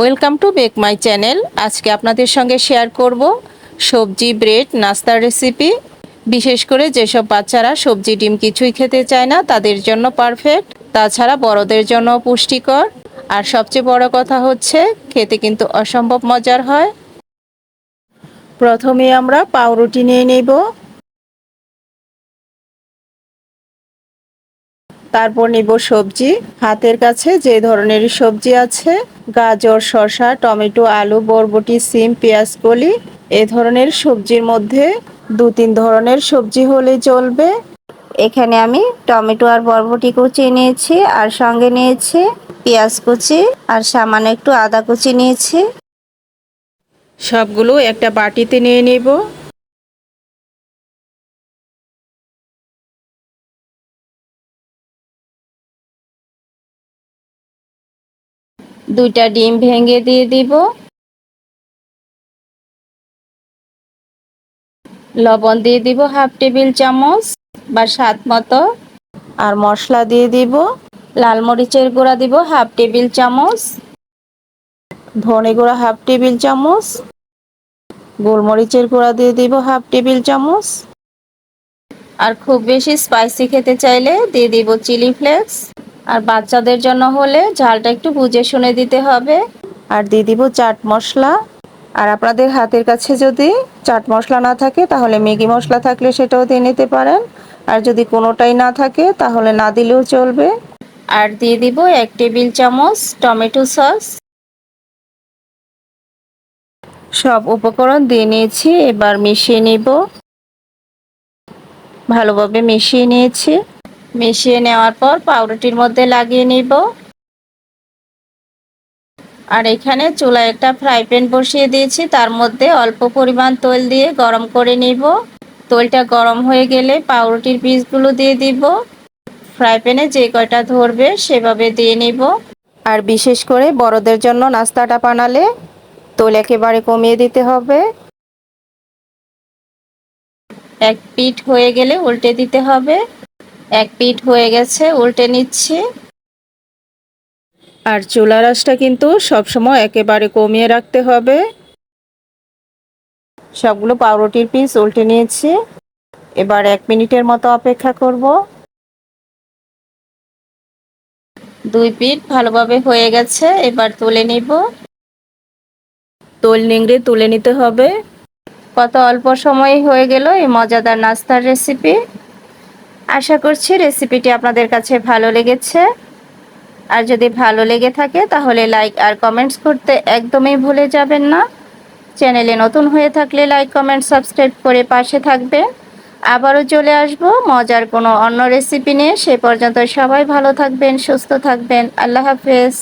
Welcome to back my channel. আজকে আপনাদের সঙ্গে শেয়ার করব সবজি, ব্রেড, নাস্তার রেসিপি। বিশেষ করে যেসব বাচ্চারা সবজি, ডিম কিছুই খেতে চায় না, তাদের জন্য পারফেক্ট। তাছাড়া বড়দের জন্য পুষ্টিকর। আর সবচেয়ে বড় কথা হচ্ছে, খেতে কিন্তু অসম্ভব মজার হয়। প্রথমে আমরা পাউরুটি নিয়ে নেব। তারপর নিব সবজি। হাতের কাছে যে ধরনের সবজি আছে, গাজর, শসা, টমেটো, আলু, বরবটি, সিম, পেঁয়াজ, কলি, এ ধরনের সবজির মধ্যে দু তিন ধরনের সবজি হলে চলবে। এখানে আমি টমেটো আর বরবটি কুচি নিয়েছি, আর সঙ্গে নিয়েছি পেঁয়াজ কুচি, আর সামান্য একটু আদা কুচি নিয়েছি। সবগুলো একটা বাটিতে নিয়ে নেব। দুইটা ডিম ভেঙে দিয়ে দিব। লবণ দিয়ে দিব হাফ টেবিল চামচ বা স্বাদ মতো। আর মশলা দিয়ে দিব লাল মরিচের গুঁড়া দিব হাফ টেবিল চামচ। ধনে গুঁড়া হাফ টেবিল চামচ। গোলমরিচের গুঁড়া দিয়ে দিব হাফ টেবিল চামচ। আর খুব বেশি স্পাইসি খেতে চাইলে দিয়ে দিব চিলি ফ্লেক্স। আর বাচ্চাদের জন্য হলে ঝালটা একটু বুঝে শুনে দিতে হবে। আর দিয়ে দিব চাট মশলা। আর আপনাদের হাতের কাছে যদি চাট মশলা না থাকে তাহলে ম্যাগি মশলা থাকলে সেটাও দিয়ে নিতে পারেন। আর যদি কোনোটাই না থাকে তাহলে না দিলেও চলবে। আর দিয়ে দিব এক টেবিল চামচ টমেটো সস। সব উপকরণ দিয়ে নিয়েছি এবার মিশিয়ে নিব। ভালোভাবে মিশিয়ে নিয়েছি। মিশিয়ে নেওয়ার পর পাউরুটির মধ্যে লাগিয়ে নিব। আর এখানে চুলায় একটা ফ্রাই প্যান বসিয়ে দিয়েছি। তার মধ্যে অল্প পরিমাণ তৈল দিয়ে গরম করে নিব। তৈলটা গরম হয়ে গেলে পাউরুটির পিসগুলো দিয়ে দিব। ফ্রাই প্যানে যে কয়টা ধরবে সেভাবে দিয়ে নিব। আর বিশেষ করে বড়দের জন্য নাস্তাটা বানালে তৈল একেবারে কমিয়ে দিতে হবে। এক পিঠ হয়ে গেলে উল্টে দিতে হবে। এক পিঠ হয়ে গেছে উল্টে নিচ্ছি। আর চুলা রাসটা কিন্তু সবসময় একেবারে কমিয়ে রাখতে হবে। সবগুলো পাউরুটির পিস উল্টে নিয়েছি। এবার এক মিনিটের মতো অপেক্ষা করব। দুই পিঠ ভালোভাবে হয়ে গেছে এবার তুলে নিব। তোল নিংড়ে তুলে নিতে হবে। কত অল্প সময় হয়ে গেল এই মজাদার নাস্তার রেসিপি আশা করছি রেসিপিটি আপনাদের কাছে ভালো লেগেছে। আর যদি ভালো লেগে থাকে, তাহলে লাইক আর কমেন্টস করতে একদমই ভুলে যাবেন না। চ্যানেলে নতুন হয়ে থাকলে লাইক কমেন্ট সাবস্ক্রাইব করে পাশে থাকবে আবারও চলে আসব মজার কোনো অন্য রেসিপি নিয়ে। সে পর্যন্ত সবাই ভালো থাকবেন, সুস্থ থাকবেন। আল্লাহ হাফেজ।